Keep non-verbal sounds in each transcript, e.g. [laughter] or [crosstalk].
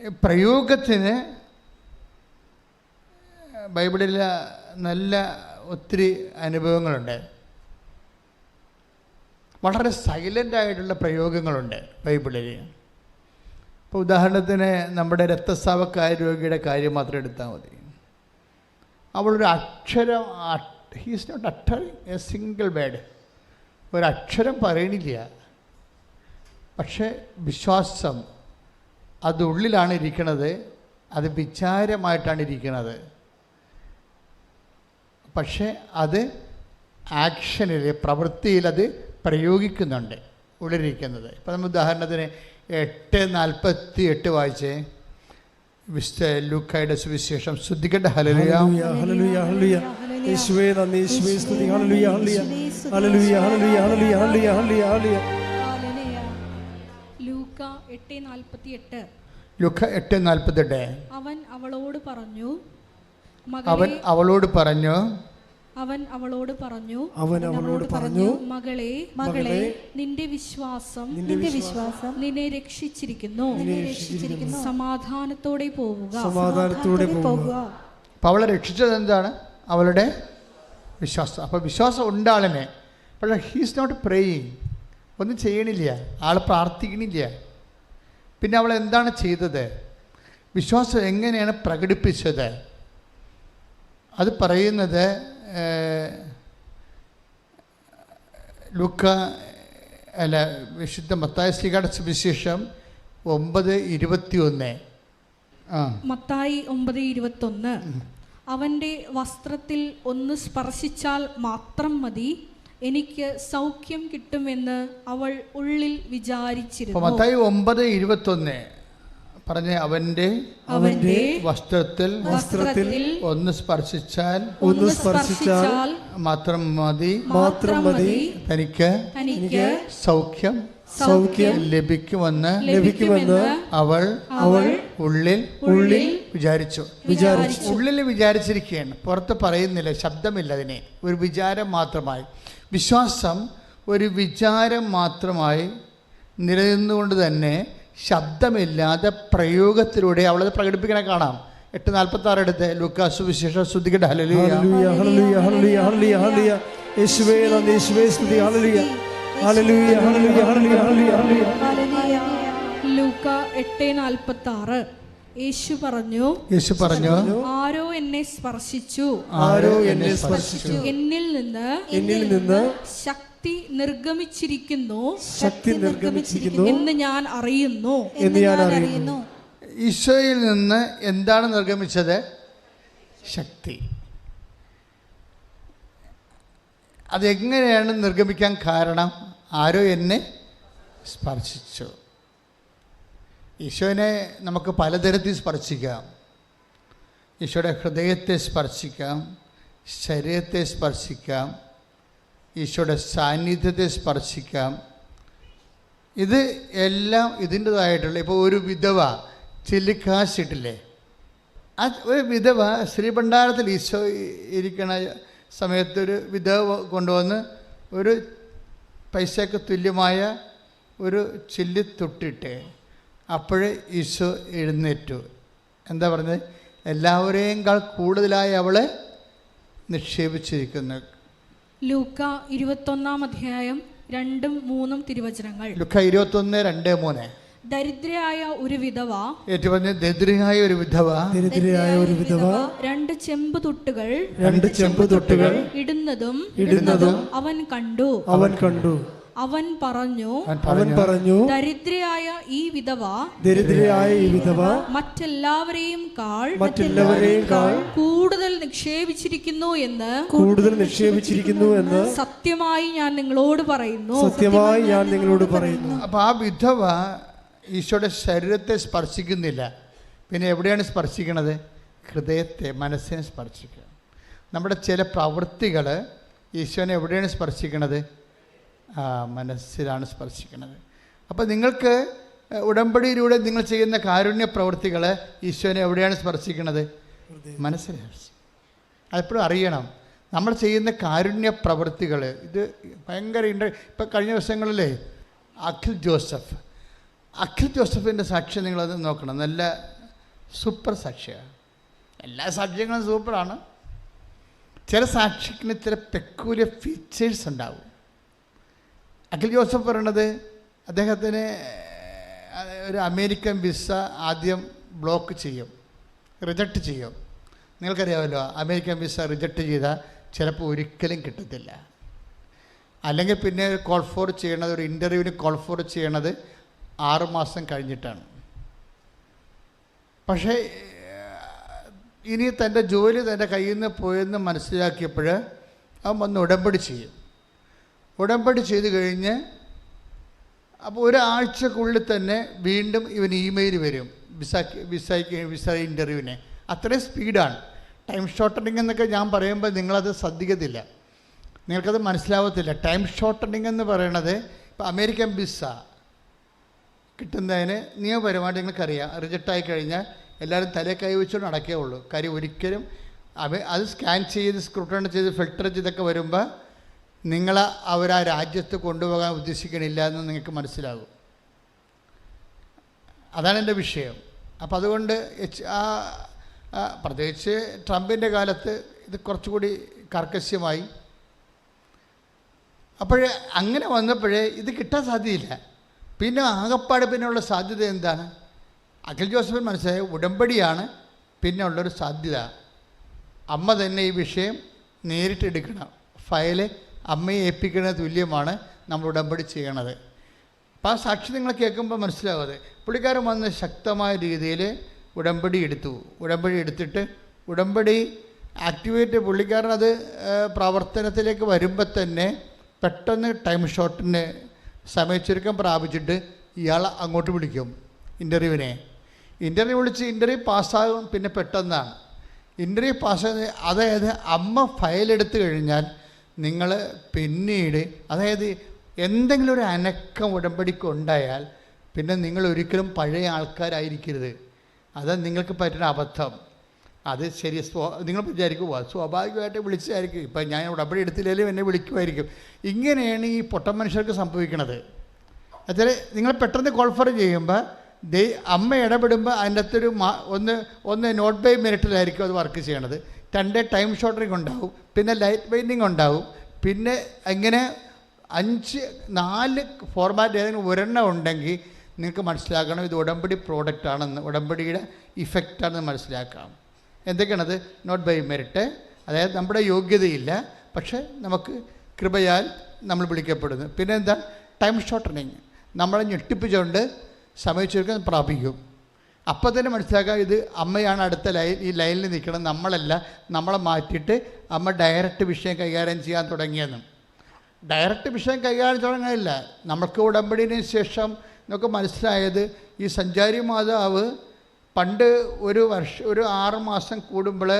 പ്രയോഗത്തിന് ബൈബിളിൽ നല്ല ഒത്തിരി അനുഭവങ്ങളുണ്ട്. വളരെ സൈലന്റ് ആയിട്ടുള്ള പ്രയോഗങ്ങളുണ്ട് ബൈബിളിൽ ഇപ്പോൾ ഉദാഹരണത്തിന് നമ്മുടെ രക്തസ്രാവക്കായ രോഗിയുടെ കാര്യം മാത്രം എടുത്താൽ മതി. അവളൊരു അക്ഷരം he's not uttering a single word ഒരക്ഷരം പറയണില്ല. പക്ഷേ വിശ്വാസം അത് ഉള്ളിലാണ് ഇരിക്കുന്നത് അത് വിചാരമായിട്ടാണ് ഇരിക്കുന്നത് പക്ഷേ അത് ആക്ഷനിൽ പ്രവൃത്തിയിൽ അത് പ്രയോഗിക്കുന്നുണ്ട് ഉള്ളിരിക്കുന്നത് ഇപ്പം നമ്മൾ ഉദാഹരണത്തിന് എട്ട് നാൽപ്പത്തി എട്ട് വായിച്ച്. വിശുദ്ധ ലൂക്കായുടെ സുവിശേഷം ശ്രദ്ധിക്കട്ടെ. ഹലലുയ ഹലലുയ ഹലലുയ യേശുവേ നന്ദി. യേശുവേ സ്തുതി. ഹലലുയ ഹലലുയ ഹലലുയ ഹലലുയ ഹലലുയ ഹലലുയ ഹലലുയ എട്ട് നാൽപ്പത്തി എട്ട് നാൽപ്പത്തെട്ട്. അവൻ അവളോട് പറഞ്ഞു അവൻ അവളോട് പറഞ്ഞു അവൻ അവളോട് പറഞ്ഞു അവൻ അവളോട് പറഞ്ഞു മകളെ മകളെ നിന്റെ വിശ്വാസം നിന്റെ വിശ്വാസം നിന്നെ രക്ഷിച്ചിരിക്കുന്നു. രക്ഷിച്ചിരിക്കുന്നു. സമാധാനത്തോടെ പോവുക. സമാധാനത്തോടെ പോവുക. അപ്പോൾ അവളെ രക്ഷിച്ചത് എന്താണ്? അവളുടെ വിശ്വാസം. അപ്പോൾ വിശ്വാസം ഉണ്ട് ആളിനെ പക്ഷേ ഹീസ് നോട്ട് പ്രേയിങ് ഒന്നും ചെയ്യണില്ല. ആൾ പ്രാർത്ഥിക്കണില്ല. പിന്നെ അവൾ എന്താണ് ചെയ്തത്? വിശ്വാസം എങ്ങനെയാണ് പ്രകടിപ്പിച്ചത്? അത് പറയുന്നത് ലുക്ക അല്ല വിശുദ്ധ മത്തായ സ്ത്രീകാട സുവിശേഷം ഒമ്പത് ഇരുപത്തി ഒന്ന് ആ. മത്തായി ഒമ്പത് ഇരുപത്തൊന്ന്. അവന്റെ വസ്ത്രത്തിൽ ഒന്ന് സ്പർശിച്ചാൽ മാത്രം മതി. എനിക്ക് സൗഖ്യം കിട്ടുമെന്ന് അവൾ ഉള്ളിൽ വിചാരിച്ചിരുന്നു. മത്തായി ഒമ്പത് ഇരുപത്തൊന്ന് പറഞ്ഞ അവന്റെ അവന്റെ വസ്ത്രത്തിൽ വസ്ത്രത്തിൽ ഒന്ന് സ്പർശിച്ചാൽ ഒന്ന് സ്പർശിച്ചാൽ മാത്രം മതി. മാത്രം മതി. തനിക്ക് തനിക്ക് സൗഖ്യം സൗഖ്യം ലഭിക്കുമെന്ന് ലഭിക്കുമെന്ന് അവൾ അവൾ ഉള്ളിൽ ഉള്ളിൽ വിചാരിച്ചു. വിചാരിച്ചു. ഉള്ളിൽ വിചാരിച്ചിരിക്കുകയാണ്. പുറത്ത് പറയുന്നില്ല ശബ്ദമില്ല അതിനെ. ഒരു വിചാരം മാത്രമായി. വിശ്വാസം ഒരു വിചാരം മാത്രമായി നിലനിന്നുകൊണ്ട് തന്നെ ശബ്ദമില്ലാതെ പ്രയോഗത്തിലൂടെ അവളത് പ്രകടിപ്പിക്കണ കാണാം. എട്ട് നാൽപ്പത്തി ആറ് എടുത്ത് ലുക്കാസു വിശേഷ ശ്രദ്ധിക്കട്ടെ. ലൂക്ക എട്ട് നാൽപ്പത്തി ആറ് യേശു പറഞ്ഞു യേശു പറഞ്ഞു ആരോ എന്നെ സ്പർശിച്ചു. ആരോ എന്നെ സ്പർശിച്ചു. എന്നിൽ നിന്ന് എന്നിൽ നിന്ന് ശക്തി നിർഗമിച്ചിരിക്കുന്നു. ശക്തി നിർഗമിച്ചിരിക്കുന്നു എന്ന് ഞാൻ അറിയുന്നു. എന്ന് ഞാൻ അറിയുന്നു. ഈശോയിൽ നിന്ന് എന്താണ് നിർഗമിച്ചത്? ശക്തി. അതെങ്ങനെയാണ് നിർഗമിക്കാൻ കാരണം? ആരോ എന്നെ സ്പർശിച്ചു. ഈശോനെ നമുക്ക് പലതരത്തിൽ സ്പർശിക്കാം. ഈശോയുടെ ഹൃദയത്തെ സ്പർശിക്കാം ശരീരത്തെ സ്പർശിക്കാം ഈശോയുടെ സാന്നിധ്യത്തെ സ്പർശിക്കാം. ഇത് എല്ലാം ഇതിന്റെതായിട്ടുള്ള ഇപ്പോൾ ഒരു വിധവ ചില്ലിക്കാശിട്ടില്ലേ? ആ ഒരു വിധവ ശ്രീഭണ്ഡാരത്തിൽ ഈശോ ഇരിക്കണ സമയത്ത് ഒരു വിധവ കൊണ്ടുവന്ന് ഒരു പൈസയ്ക്ക് തുല്യമായ ഒരു ചില്ലി അപ്പോഴേ ഈശോ എഴുന്നേറ്റു. എന്താ പറഞ്ഞത്? എല്ലാവരെയും കൂടുതലായി അവളെ നിക്ഷേപിച്ചിരിക്കുന്നു. ലൂക്ക ഇരുപത്തൊന്നാം അധ്യായം രണ്ടും മൂന്നും തിരുവചനങ്ങൾ. ലുക്ക ഇരുപത്തൊന്ന് രണ്ട് മൂന്ന്. ദരിദ്രയായ ഒരു വിധവ. ഏറ്റു പറഞ്ഞ ദരിദ്രയായ ഒരു വിധവ. ദരിദ്രയായ ഒരു വിധവ. രണ്ട് ചെമ്പ് തൊട്ടുകൾ. രണ്ട് ചെമ്പ് തൊട്ടുകൾ. ഇടുന്നതും ഇടുന്നതും അവൻ കണ്ടു. അവൻ കണ്ടു. അവൻ പറഞ്ഞു അവൻ പറഞ്ഞു ദരിദ്രയായ ഈ വിധവ ദരിദ്രയായ ഈ വിധവ മറ്റെല്ലാവരെയും കാൾ മറ്റെല്ലാവരെയും കാൾ കൂടുതൽ നിക്ഷേപിച്ചിരിക്കുന്നു എന്ന് കൂടുതൽ നിക്ഷേപിച്ചിരിക്കുന്നു എന്ന് സത്യമായി ഞാൻ നിങ്ങളോട് പറയുന്നു സത്യമായി ഞാൻ നിങ്ങളോട് പറയുന്നു. അപ്പൊ ആ വിധവ ഈശോയുടെ ശരീരത്തെ സ്പർശിക്കുന്നില്ല. പിന്നെ എവിടെയാണ് സ്പർശിക്കണത്? ഹൃദയത്തെ മനസ്സിനെ സ്പർശിക്കുക നമ്മുടെ ചില പ്രവൃത്തികൾ ഈശോനെ എവിടെയാണ് സ്പർശിക്കണത്? മനസ്സിലാണ് സ്പർശിക്കുന്നത്. അപ്പോൾ നിങ്ങൾക്ക് ഉടമ്പടിയിലൂടെ നിങ്ങൾ ചെയ്യുന്ന കാരുണ്യ പ്രവൃത്തികൾ ഈശോനെ എവിടെയാണ് സ്പർശിക്കുന്നത്? മനസ്സിലാണ് അതെപ്പോഴും അറിയണം. നമ്മൾ ചെയ്യുന്ന കാരുണ്യ പ്രവൃത്തികൾ ഇത് ഭയങ്കര ഇൻട്ര ഇപ്പം കഴിഞ്ഞ ദിവസങ്ങളിലേ അഖിൽ ജോസഫ്. അഖിൽ ജോസഫിന്റെ സാക്ഷ്യം നിങ്ങളത് നോക്കണം. നല്ല സൂപ്പർ സാക്ഷിയാണ് എല്ലാ സാക്ഷ്യങ്ങളും സൂപ്പറാണ്. ചില സാക്ഷിക്കിന് ചില പെക്കൂലിയ ഫീച്ചേഴ്സ് ഉണ്ടാവും. അഖിൽ ജോസഫ് പറയണത് അദ്ദേഹത്തിന് ഒരു അമേരിക്കൻ വിസ ആദ്യം ബ്ലോക്ക് ചെയ്യും റിജക്റ്റ് ചെയ്യും. നിങ്ങൾക്കറിയാമല്ലോ അമേരിക്കൻ വിസ റിജക്റ്റ് ചെയ്താൽ ചിലപ്പോൾ ഒരിക്കലും കിട്ടത്തില്ല. അല്ലെങ്കിൽ പിന്നെ കോൾ ഫോർ ചെയ്യണത് ഒരു ഇന്റർവ്യൂവിന് കോൾ ഫോർ ചെയ്യണത് ആറുമാസം കഴിഞ്ഞിട്ടാണ്. പക്ഷേ ഇനി തന്റെ ജോലി തന്റെ കയ്യിൽ നിന്ന് പോയെന്ന് മനസ്സിലാക്കിയപ്പോൾ അവൻ വന്ന് ഉടമ്പടി ചെയ്യും. ഉടമ്പടി ചെയ്ത് കഴിഞ്ഞ് അപ്പോൾ ഒരാഴ്ചക്കുള്ളിൽ തന്നെ വീണ്ടും ഇവൻ ഇമെയിൽ വരും. വിസ വിസയ്ക്ക് വിസ ഇന്റർവ്യൂവിന് അത്രയും സ്പീഡാണ് ടൈം ഷോർട്ടനിങ് എന്നൊക്കെ ഞാൻ പറയുമ്പോൾ നിങ്ങളത് ശ്രദ്ധിക്കത്തില്ല. നിങ്ങൾക്കത് മനസ്സിലാവത്തില്ല. ടൈം ഷോർട്ടനിങ് എന്ന് പറയണത് ഇപ്പോൾ അമേരിക്കൻ വിസ കിട്ടുന്നതിന് നിയമപരമായിട്ട് നിങ്ങൾക്കറിയാം. റിജക്റ്റ് ആയി കഴിഞ്ഞാൽ എല്ലാവരും തലേ കൈ നടക്കേ ഉള്ളൂ. കാര്യം ഒരിക്കലും അത് സ്കാൻ ചെയ്ത് സ്ക്രൂട്ടൺ ചെയ്ത് ഫിൽട്ടർ ചെയ്തൊക്കെ വരുമ്പോൾ നിങ്ങൾ അവർ ആ രാജ്യത്ത് കൊണ്ടുപോകാൻ ഉദ്ദേശിക്കണില്ല എന്ന് നിങ്ങൾക്ക് മനസ്സിലാകും. അതാണ് എന്റെ വിഷയം. അപ്പോൾ അതുകൊണ്ട് ആ, പ്രത്യേകിച്ച് ട്രംപിന്റെ കാലത്ത് ഇത് കുറച്ചുകൂടി കർക്കശ്യമായി. അപ്പോഴേ അങ്ങനെ വന്നപ്പോഴേ ഇത് കിട്ടാൻ സാധ്യതയില്ല. പിന്നെ ആകപ്പാട് പിന്നെയുള്ള സാധ്യത എന്താണ്? അഖിൽ ജോസഫിൻ മനസ്സിലായ ഉടമ്പടിയാണ് പിന്നെ ഉള്ളൊരു സാധ്യത. അമ്മ തന്നെ ഈ വിഷയം നേരിട്ടെടുക്കണം. ഫയൽ അമ്മയെ ഏൽപ്പിക്കുന്ന തുല്യമാണ് നമ്മൾ ഉടമ്പടി ചെയ്യണത്. അപ്പോൾ ആ സാക്ഷി നിങ്ങൾ കേൾക്കുമ്പോൾ മനസ്സിലാവാതെ പുള്ളിക്കാരൻ വന്ന് ശക്തമായ രീതിയിൽ ഉടമ്പടി എടുത്തു. ഉടമ്പടി എടുത്തിട്ട് ഉടമ്പടി ആക്ടിവേറ്റ് പുള്ളിക്കാരൻ അത് പ്രവർത്തനത്തിലേക്ക് വരുമ്പോൾ തന്നെ പെട്ടെന്ന് ടൈം ഷോട്ടിന് സമയച്ചുരുക്കം പ്രാപിച്ചിട്ട് ഇയാൾ അങ്ങോട്ട് വിളിക്കും ഇന്റർവ്യൂവിനെ ഇന്റർവ്യൂ വിളിച്ച് ഇന്റർവ്യൂ പാസ്സാകും പിന്നെ പെട്ടെന്നാണ്. ഇന്റർവ്യൂ പാസ്സാകുന്ന അതായത് അമ്മ ഫയലെടുത്ത് കഴിഞ്ഞാൽ നിങ്ങൾ പിന്നീട് അതായത് എന്തെങ്കിലും ഒരു അനക്കം ഉടമ്പടിക്ക് ഉണ്ടായാൽ പിന്നെ നിങ്ങൾ ഒരിക്കലും പഴയ ആൾക്കാരായിരിക്കരുത്. അത് നിങ്ങൾക്ക് പറ്റുന്ന അബദ്ധം. അത് ശരി സ്വ നിങ്ങൾ വിചാരിക്കും "വാ, സ്വാഭാവികമായിട്ട് വിളിച്ചായിരിക്കും ഇപ്പം ഞാൻ ഉടമ്പടി എടുത്തില്ലെങ്കിലും എന്നെ വിളിക്കുമായിരിക്കും. ഇങ്ങനെയാണ് ഈ പൊട്ട മനുഷ്യർക്ക് സംഭവിക്കുന്നത് എന്നുവെച്ചാൽ നിങ്ങൾ പെട്ടെന്ന് കോൾഫർ ചെയ്യുമ്പോൾ ദൈ അമ്മ ഇടപെടുമ്പോൾ അതിന്റെ അകത്തൊരു ഒന്ന് ഒന്ന് നോട്ട് ബൈ മിനിറ്റിലായിരിക്കും അത് വർക്ക് ചെയ്യണത്. രണ്ട് ടൈം ഷോട്ടറിങ് ഉണ്ടാവും പിന്നെ ലൈറ്റ് പെയിന്റിങ് ഉണ്ടാവും. പിന്നെ ഇങ്ങനെ അഞ്ച് നാല് ഫോർമാറ്റ് ഏതെങ്കിലും ഒരെണ്ണം ഉണ്ടെങ്കിൽ നിങ്ങൾക്ക് മനസ്സിലാക്കണം ഇത് ഉടമ്പടി പ്രോഡക്റ്റ് ആണെന്ന് ഉടമ്പടിയുടെ ഇഫക്റ്റ് ആണെന്ന് മനസ്സിലാക്കാം. എന്തൊക്കെയാണത്? നോട്ട് ബൈ മെറിറ്റ് അതായത് നമ്മുടെ യോഗ്യതയില്ല. പക്ഷേ നമുക്ക് കൃപയാൽ നമ്മൾ വിളിക്കപ്പെടുന്നു. പിന്നെ എന്താ ടൈം ഷോർട്ടനിങ് നമ്മളെ ഞെട്ടിപ്പിച്ചുകൊണ്ട് സമയച്ചുരുക്കം പ്രാപിക്കും. അപ്പോൾ തന്നെ മനസ്സിലാക്കാം ഇത് അമ്മയാണ് അടുത്ത ലൈൻ ഈ ലൈനിൽ നിൽക്കണം നമ്മളല്ല നമ്മളെ മാറ്റിയിട്ട് അമ്മ ഡയറക്റ്റ് വിഷയം കൈകാര്യം ചെയ്യാൻ തുടങ്ങിയെന്നും. ഡയറക്റ്റ് വിഷയം കൈകാര്യം തുടങ്ങാനില്ല നമ്മൾക്ക് ഉടമ്പടിന് ശേഷം നമുക്ക് മനസ്സിലായത് ഈ സഞ്ചാരി മാതാവ് പണ്ട് ഒരു വർഷം ഒരു ആറ് മാസം കൂടുമ്പോൾ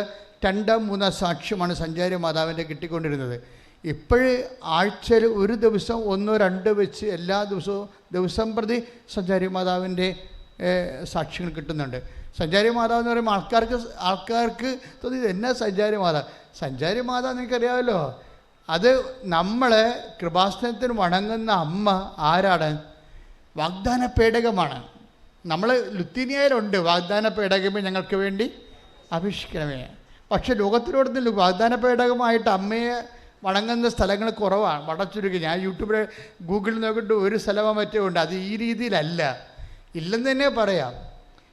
രണ്ടോ മൂന്നോ സാക്ഷ്യമാണ് സഞ്ചാരി മാതാവിന്റെ കിട്ടിക്കൊണ്ടിരുന്നത്. ഇപ്പോഴ് ആഴ്ചയിൽ ഒരു ദിവസം ഒന്നോ രണ്ടോ വെച്ച് എല്ലാ ദിവസവും ദിവസം പ്രതി സഞ്ചാരി മാതാവിന്റെ സാക്ഷ്യങ്ങൾ കിട്ടുന്നുണ്ട്. സഞ്ചാരി മാതാവ് എന്ന് പറയുമ്പോൾ ആൾക്കാർക്ക് ആൾക്കാർക്ക് തോന്നി എന്നാ സഞ്ചാരി മാതാവ്? സഞ്ചാരി മാതാവ് നിങ്ങൾക്കറിയാമല്ലോ അത് നമ്മളെ കൃപാസനത്തിന് വണങ്ങുന്ന അമ്മ ആരാണ്? വാഗ്ദാന പേടകമാണ് നമ്മൾ ലുത്തിനിയയിലുണ്ട്. വാഗ്ദാന പേടകമേ ഞങ്ങൾക്ക് വേണ്ടി അപേക്ഷിക്കണമേ പക്ഷെ ലോകത്തിലോടത്തിൽ വാഗ്ദാന പേടകമായിട്ട് അമ്മയെ വണങ്ങുന്ന സ്ഥലങ്ങൾ കുറവാണ്. വടച്ചുരുക്കി ഞാൻ യൂട്യൂബിൽ ഗൂഗിളിൽ നോക്കിയിട്ട് ഒരു സ്ഥലമോ മറ്റോ ഉണ്ട്. അത് ഈ രീതിയിലല്ല. ഇല്ലെന്ന് തന്നെ പറയാം.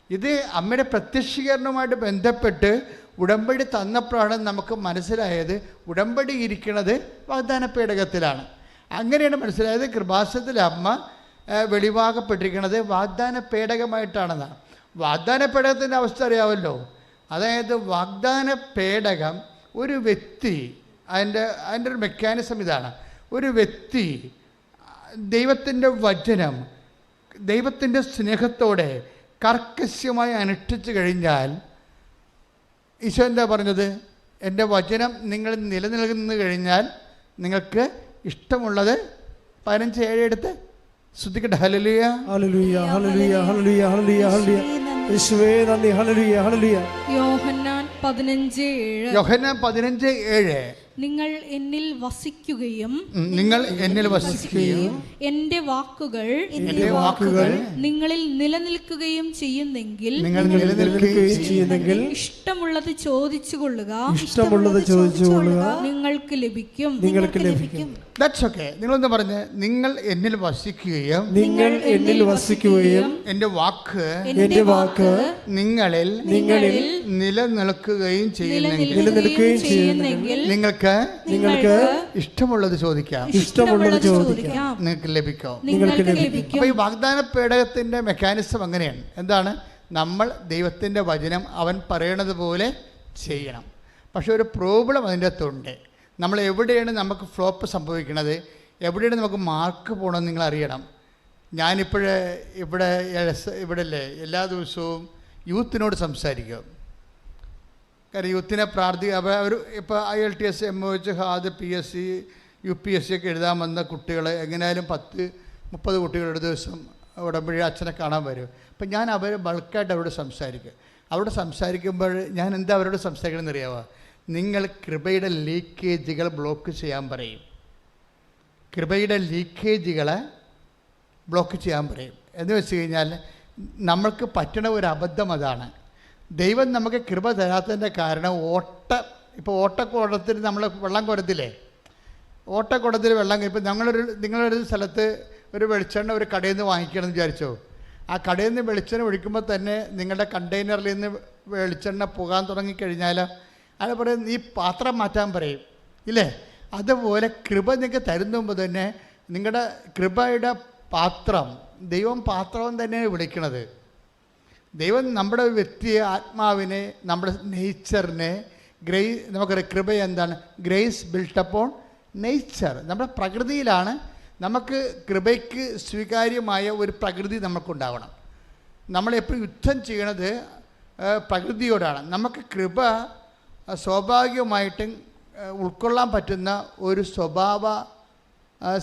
ഇത് അമ്മയുടെ പ്രത്യക്ഷീകരണവുമായിട്ട് ബന്ധപ്പെട്ട് ഉടമ്പടി തന്നപ്പോഴാണ് നമുക്ക് മനസ്സിലായത് ഉടമ്പടി ഇരിക്കുന്നത് വാഗ്ദാന പേടകത്തിലാണ്. അങ്ങനെയാണ് മനസ്സിലായത് കൃപാസത്തിൽ അമ്മ വെളിവാകപ്പെട്ടിരിക്കുന്നത് വാഗ്ദാന പേടകമായിട്ടാണെന്നാണ് വാഗ്ദാന പേടകത്തിന്റെ അവസ്ഥ അറിയാമല്ലോ. അതായത് വാഗ്ദാന പേടകം ഒരു വ്യക്തി അതിന്റെ അതിന്റെ ഒരു മെക്കാനിസം ഇതാണ്. ഒരു വ്യക്തി ദൈവത്തിന്റെ വചനം ദൈവത്തിന്റെ സ്നേഹത്തോടെ കർക്കശ്യമായി അനുഷ്ഠിച്ചു കഴിഞ്ഞാൽ ഈശോ എന്താ പറഞ്ഞത്? എന്റെ വചനം നിങ്ങൾ നിലനിൽക്കുന്നു കഴിഞ്ഞാൽ നിങ്ങൾക്ക് ഇഷ്ടമുള്ളത് പതിനഞ്ച് ഏഴ് എടുത്ത് ശ്രദ്ധിക്കട്ടെ. ഹലലിയ ഹല്ലേലൂയ ഹല്ലേലൂയ ഹല്ലേലൂയ. ഹല്ലേലൂയ ഹല്ലേലൂയ യേശുവേ നന്ദി ഹല്ലേലൂയ ഹല്ലേലൂയ. യോഹന്നാൻ പതിനഞ്ച് ഏഴ്. യോഹന്നാൻ പതിനഞ്ച് ഏഴ്. നിങ്ങൾ എന്നിൽ വസിക്കുകയും നിങ്ങൾ എന്നിൽ വസിക്കുകയും എന്റെ വാക്കുകൾ എന്റെ വാക്കുകൾ നിങ്ങളിൽ നിലനിൽക്കുകയും ചെയ്യുന്നെങ്കിൽ നിങ്ങൾ നിലനിൽക്കുകയും ചെയ്യുന്നെങ്കിൽ ഇഷ്ടമുള്ളത് ചോദിച്ചു കൊള്ളുക ഇഷ്ടമുള്ളത് ചോദിച്ചു കൊള്ളുക നിങ്ങൾക്ക് ലഭിക്കും. നിങ്ങൾക്ക് ലഭിക്കും. ദാറ്റ്സ് ഓക്കെ നിങ്ങളൊന്ന് പറഞ്ഞ് നിങ്ങൾ എന്നിൽ വസിക്കുകയും നിങ്ങൾ എന്നിൽ വസിക്കുകയും എന്റെ വാക്ക് എന്റെ വാക്ക് നിങ്ങളിൽ നിങ്ങളിൽ നിലനിൽക്കുകയും ചെയ്യുന്നെങ്കിൽ നിലനിൽക്കുകയും ചെയ്യുന്നെങ്കിൽ നിങ്ങൾക്ക് നിങ്ങൾക്ക് ഇഷ്ടമുള്ളത് ചോദിക്കാം. ഇഷ്ടമുള്ളത് ചോദിക്കാം. നിങ്ങൾക്ക് ലഭിക്കും? നിങ്ങൾക്ക് ലഭിക്കും. അപ്പോൾ ഈ വാഗ്ദാന പേടകത്തിന്റെ മെക്കാനിസം അങ്ങനെയാണ്. എന്താണ്? നമ്മൾ ദൈവത്തിന്റെ വചനം അവൻ പറയണത് പോലെ ചെയ്യണം. പക്ഷെ ഒരു പ്രോബ്ലം അതിന്റെ അകത്തുണ്ട്. നമ്മൾ എവിടെയാണ് നമുക്ക് ഫ്ലോപ്പ് സംഭവിക്കുന്നത് എവിടെയാണ് നമുക്ക് മാർക്ക് പോകണമെന്ന് നിങ്ങൾ അറിയണം. ഞാനിപ്പോഴേ ഇവിടെ ഇവിടെ അല്ലേ എല്ലാ ദിവസവും യൂത്തിനോട് സംസാരിക്കും. കാരണം യൂത്തിനെ പ്രാർത്ഥി അപ്പോൾ അവർ ഇപ്പോൾ I L T S M O H HAAD P S C U P S C ഒക്കെ എഴുതാൻ വന്ന കുട്ടികൾ എങ്ങനെയായാലും പത്ത് മുപ്പത് കുട്ടികൾ ഒരു ദിവസം ഉടമ്പഴി അച്ഛനെ കാണാൻ വരും. അപ്പം ഞാൻ അവർ ബൾക്കായിട്ട് അവരോട് സംസാരിക്കും. അവരോട് സംസാരിക്കുമ്പോൾ ഞാൻ എന്താ അവരോട് സംസാരിക്കണമെന്ന് അറിയാമോ നിങ്ങൾ കൃപയുടെ ലീക്കേജുകൾ ബ്ലോക്ക് ചെയ്യാൻ പറയും. കൃപയുടെ ലീക്കേജുകളെ ബ്ലോക്ക് ചെയ്യാൻ പറയും. എന്ന് വെച്ച് കഴിഞ്ഞാൽ നമ്മൾക്ക് പറ്റണ ഒരു അബദ്ധം അതാണ്. ദൈവം നമുക്ക് കൃപ തരാത്തതിന്റെ കാരണം ഓട്ട ഇപ്പോൾ ഓട്ടക്കുടത്തിൽ നമ്മൾ വെള്ളം കുരത്തില്ലേ? ഓട്ടക്കുടത്തിൽ വെള്ളം ഇപ്പം ഞങ്ങളൊരു നിങ്ങളൊരു സ്ഥലത്ത് ഒരു വെളിച്ചെണ്ണ ഒരു കടയിൽ നിന്ന് വാങ്ങിക്കണമെന്ന് വിചാരിച്ചോ? ആ കടയിൽ നിന്ന് വെളിച്ചെണ്ണ ഒഴിക്കുമ്പോൾ തന്നെ നിങ്ങളുടെ കണ്ടെയ്നറിൽ നിന്ന് വെളിച്ചെണ്ണ പോകാൻ തുടങ്ങിക്കഴിഞ്ഞാൽ അയാൾ പറയും നീ പാത്രം മാറ്റാൻ പറയും. ഇല്ലേ? അതുപോലെ കൃപ നിങ്ങൾക്ക് തരുന്ന മുമ്പ് തന്നെ നിങ്ങളുടെ കൃപയുടെ പാത്രം ദൈവം പാത്രം തന്നെയാണ് വിളിക്കണത്. ദൈവം നമ്മുടെ വ്യക്തിയെ ആത്മാവിനെ നമ്മുടെ നേച്ചറിനെ ഗ്രേ നമുക്കറിയാം കൃപ എന്താണ്? ഗ്രേസ് ബിൽട്ടപ്പോൺ നേച്ചർ നമ്മുടെ പ്രകൃതിയിലാണ് നമുക്ക് കൃപയ്ക്ക് സ്വീകാര്യമായ ഒരു പ്രകൃതി നമുക്കുണ്ടാവണം. നമ്മളെപ്പോഴും യുദ്ധം ചെയ്യണത് പ്രകൃതിയോടാണ്. നമുക്ക് കൃപ സ്വാഭാവികമായിട്ടും ഉൾക്കൊള്ളാൻ പറ്റുന്ന ഒരു സ്വഭാവ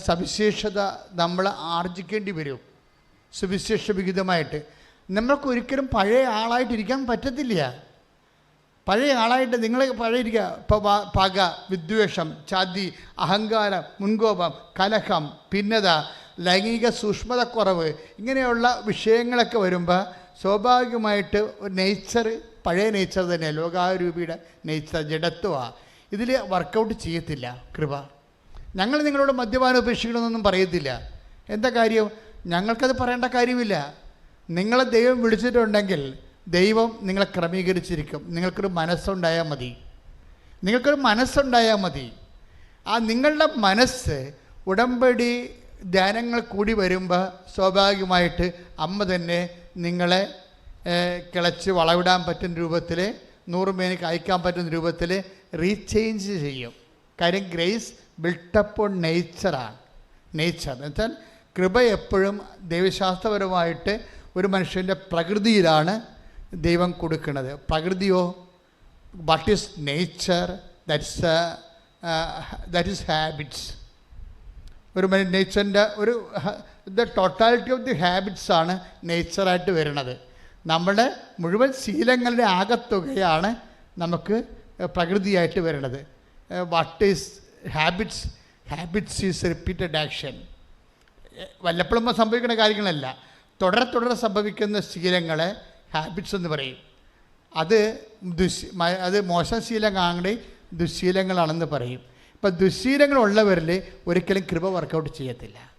സവിശേഷത നമ്മൾ ആർജിക്കേണ്ടി വരും. സുവിശേഷ വിഹിതമായിട്ട്. നമ്മൾക്ക് ഒരിക്കലും പഴയ ആളായിട്ടിരിക്കാൻ പറ്റത്തില്ല. പഴയ ആളായിട്ട് നിങ്ങളെ പഴയ ഇരിക്കുക ഇപ്പോൾ പക വിദ്വേഷം ചതി അഹങ്കാരം മുൻകോപം കലഹം ഭിന്നത ലൈംഗിക സൂക്ഷ്മതക്കുറവ് ഇങ്ങനെയുള്ള വിഷയങ്ങളൊക്കെ വരുമ്പോൾ സ്വാഭാവികമായിട്ട് നേച്ചർ പഴയ നേച്ചർ തന്നെ ലോകാരൂപിയുടെ നേച്ചർ ജഡത്വമാണ് ഇതിൽ വർക്കൗട്ട് ചെയ്യത്തില്ല കൃപ. ഞങ്ങൾ നിങ്ങളോട് മദ്യപാനം ഉപേക്ഷിക്കണമെന്നൊന്നും പറയത്തില്ല. എന്താ കാര്യം? ഞങ്ങൾക്കത് പറയേണ്ട കാര്യമില്ല. നിങ്ങളെ ദൈവം വിളിച്ചിട്ടുണ്ടെങ്കിൽ ദൈവം നിങ്ങളെ ക്രമീകരിച്ചിരിക്കും. നിങ്ങൾക്കൊരു മനസ്സുണ്ടായാൽ മതി. നിങ്ങൾക്കൊരു മനസ്സുണ്ടായാൽ മതി. ആ നിങ്ങളുടെ മനസ്സ് ഉടമ്പടി ധ്യാനങ്ങൾ കൂടി വരുമ്പോൾ സ്വാഭാവികമായിട്ട് അമ്മ തന്നെ നിങ്ങളെ കിളച്ച് വളവിടാൻ പറ്റുന്ന രൂപത്തിൽ നൂറ് മേനിക്ക് അയക്കാൻ പറ്റുന്ന രൂപത്തിൽ റീചേഞ്ച് ചെയ്യും. കാര്യം ഗ്രേസ് ബിൽട്ടപ്പ് ഓൺ നേച്ചറാണ് നേച്ചർ എന്നുവെച്ചാൽ കൃപ എപ്പോഴും ദൈവശാസ്ത്രപരമായിട്ട് ഒരു മനുഷ്യന്റെ പ്രകൃതിയിലാണ് ദൈവം കൊടുക്കുന്നത്. പ്രകൃതിയോ? What is nature that's that is habits ഒരു നേച്ചറിന്റെ ഒരു the totality of the habits ആണ് നേച്ചറായിട്ട് വരുന്നത്. നമ്മുടെ മുഴുവൻ ശീലങ്ങളുടെ ആകത്തുകയാണ് നമുക്ക് പ്രകൃതിയായിട്ട് വരുന്നത്. What is habits habits is repeated action വല്ലപ്പോഴും സംഭവിക്കുന്ന കാര്യങ്ങളല്ല. തുടരെ തുടരെ സംഭവിക്കുന്ന ശീലങ്ങളെ ഹാബിറ്റ്സ് എന്ന് പറയും. അത് ദുശ് അത് മോശം ശീലങ്ങളാണെങ്കിൽ ദുശീലങ്ങളാണെന്ന് പറയും. ഇപ്പം ദുശീലങ്ങളുള്ളവരിൽ ഒരിക്കലും കൃപ വർക്കൗട്ട് ചെയ്യത്തില്ല.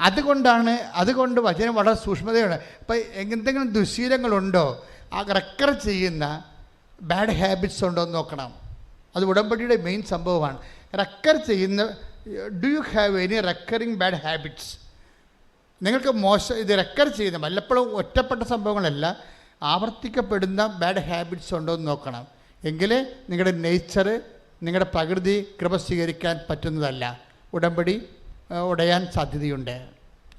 അതുകൊണ്ടാണ് അതുകൊണ്ട് വചനം വളരെ സൂക്ഷ്മതയാണ്. ഇപ്പം എന്തെങ്കിലും ദുശീലങ്ങളുണ്ടോ? ആ റെക്കർ ചെയ്യുന്ന ബാഡ് ഹാബിറ്റ്സ് ഉണ്ടോ എന്ന് നോക്കണം. അത് ഉടമ്പടിയുടെ മെയിൻ സംഭവമാണ്. റെക്കർ ചെയ്യുന്ന do you have any recurring bad habits നിങ്ങൾക്ക് മോശം ഇത് റെക്കർഡ് ചെയ്യുന്ന വല്ലപ്പോഴും ഒറ്റപ്പെട്ട സംഭവങ്ങളല്ല ആവർത്തിക്കപ്പെടുന്ന ബാഡ് ഹാബിറ്റ്സ് ഉണ്ടോ എന്ന് നോക്കണം. എങ്കിലേ നിങ്ങളുടെ നേച്ചർ നിങ്ങളുടെ പ്രകൃതി കൃപ സ്വീകരിക്കാൻ പറ്റുന്നതല്ല. ഉടമ്പടി ഉടയാൻ സാധ്യതയുണ്ട്.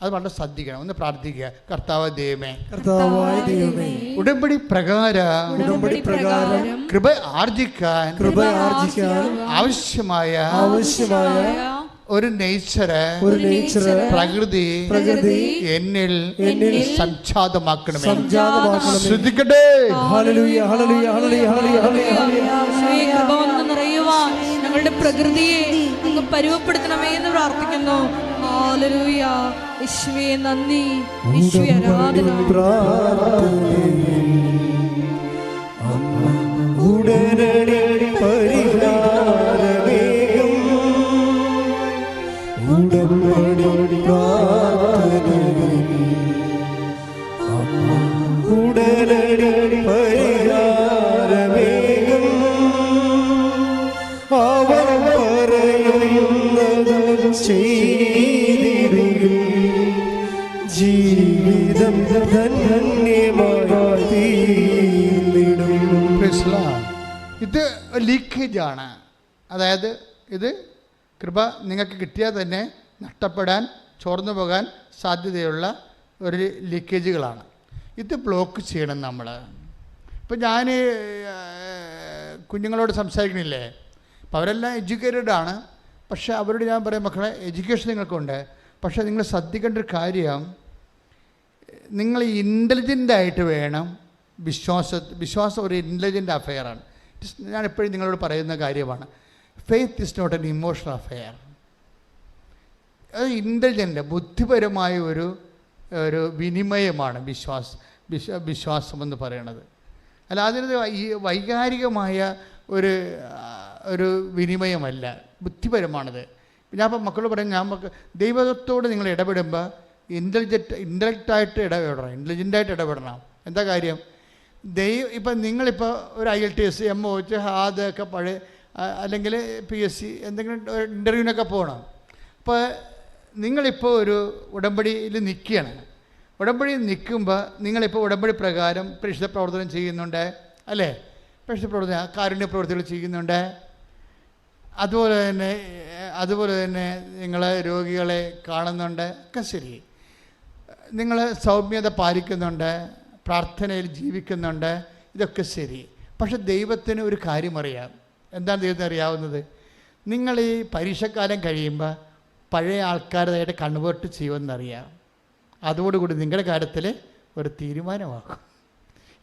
അത് വളരെ ശ്രദ്ധിക്കണം. ഒന്ന് പ്രാർത്ഥിക്കുക. കർത്താവ് ദൈവമേ. കർത്താവായ ദൈവമേ ഉടമ്പടി പ്രകാരം ഉടമ്പടി പ്രകാരം കൃപ ആർജിക്കാൻ കൃപ ആർജിക്കാൻ ആവശ്യമായ ആവശ്യമായ ഒരു നേച്ചറ് ഒരു നേച്ചർ പ്രകൃതി പ്രകൃതി എന്നിൽ എന്നിൽ സംജാതമാക്കണമേ. സംജാതമാക്കണമേ. ശ്രദ്ധിക്കട്ടെ. ഹല്ലേലൂയ ഹല്ലേലൂയ ഹല്ലേലൂയ ഹല്ലേലൂയ ഹല്ലേലൂയ. കൃപ വന്ന് നിറയുവാൻ ഞങ്ങളുടെ പ്രകൃതിയെ അങ്ങ് പരുവപ്പെടുത്തണമേ എന്ന് പ്രാർത്ഥിക്കുന്നു. ഹല്ലേലൂയ. യേശുവേ നന്ദി. യേശുവേ ആരാധന. ഉടനടി പരിഹാരമേകും ലീക്കേജ് ആണ് അതായത് ഇത് കൃപ നിങ്ങൾക്ക് കിട്ടിയാൽ തന്നെ നഷ്ടപ്പെടാൻ ചോർന്നു പോകാൻ സാധ്യതയുള്ള ഒരു ലീക്കേജുകളാണ്. ഇത് ബ്ലോക്ക് ചെയ്യണം നമ്മൾ. ഇപ്പം ഞാൻ കുഞ്ഞുങ്ങളോട് സംസാരിക്കണില്ലേ? അപ്പം അവരെല്ലാം എഡ്യൂക്കേറ്റഡ് ആണ്. പക്ഷേ അവരോട് ഞാൻ പറയാം മക്കളെ എഡ്യൂക്കേഷൻ നിങ്ങൾക്കുണ്ട്. പക്ഷേ നിങ്ങൾ ശ്രദ്ധിക്കേണ്ട ഒരു കാര്യം നിങ്ങൾ ഇന്റലിജന്റ് ആയിട്ട് വേണം. വിശ്വാസ വിശ്വാസം ഒരു ഇന്റലിജന്റ് അഫെയറാണ് ഞാൻ എപ്പോഴും നിങ്ങളോട് പറയുന്ന കാര്യമാണ്. Faith is not an emotional affair അത് ഇന്റലിജന്റ് ബുദ്ധിപരമായ ഒരു ഒരു വിനിമയമാണ് വിശ്വാസ വിശ്വ വിശ്വാസം എന്ന് പറയുന്നത് അല്ല അതിന് ഈ വൈകാരികമായ ഒരു ഒരു വിനിമയമല്ല. ബുദ്ധിപരമാണത്. ഞാൻ അപ്പം മക്കളോട് പറയും ഞാൻ മക്ക ദൈവത്തോട് നിങ്ങൾ ഇടപെടുമ്പോൾ ഇന്റലിജന്റ് ഇന്റലക്റ്റായിട്ട് ഇടപെടണം. ഇന്റലിജന്റായിട്ട് ഇടപെടണം. എന്താ കാര്യം? ദൈവ ഇപ്പം നിങ്ങളിപ്പോൾ ഒരു I L T S M O H അതൊക്കെ പഴയ അല്ലെങ്കിൽ പി എസ് സി എന്തെങ്കിലും ഇന്റർവ്യൂവിനൊക്കെ പോകണം അപ്പോൾ നിങ്ങളിപ്പോൾ ഒരു ഉടമ്പടിയിൽ നിൽക്കുകയാണ് ഉടമ്പടിയിൽ നിൽക്കുമ്പോൾ നിങ്ങളിപ്പോൾ ഉടമ്പടി പ്രകാരം പരിശുദ്ധ പ്രവർത്തനം ചെയ്യുന്നുണ്ട് അല്ലേ? പരിശുദ്ധ പ്രവർത്തനം കാരുണ്യ പ്രവർത്തികൾ ചെയ്യുന്നുണ്ട്. അതുപോലെ തന്നെ അതുപോലെ തന്നെ നിങ്ങൾ രോഗികളെ കാണുന്നുണ്ട്. ഒക്കെ ശരി. നിങ്ങൾ സൗമ്യത പാലിക്കുന്നുണ്ട്. പ്രാർത്ഥനയിൽ ജീവിക്കുന്നുണ്ട്. ഇതൊക്കെ ശരി. പക്ഷെ ദൈവത്തിന് ഒരു കാര്യം അറിയാം എന്താണ് ദൈവത്തിന് അറിയാവുന്നത്? നിങ്ങൾ ഈ പരീക്ഷക്കാലം കഴിയുമ്പോൾ പഴയ ആൾക്കാരുമായിട്ട് കൺവേർട്ട് ചെയ്യുമെന്നറിയാം. അതോടുകൂടി നിങ്ങളുടെ കാര്യത്തിൽ ഒരു തീരുമാനമാക്കും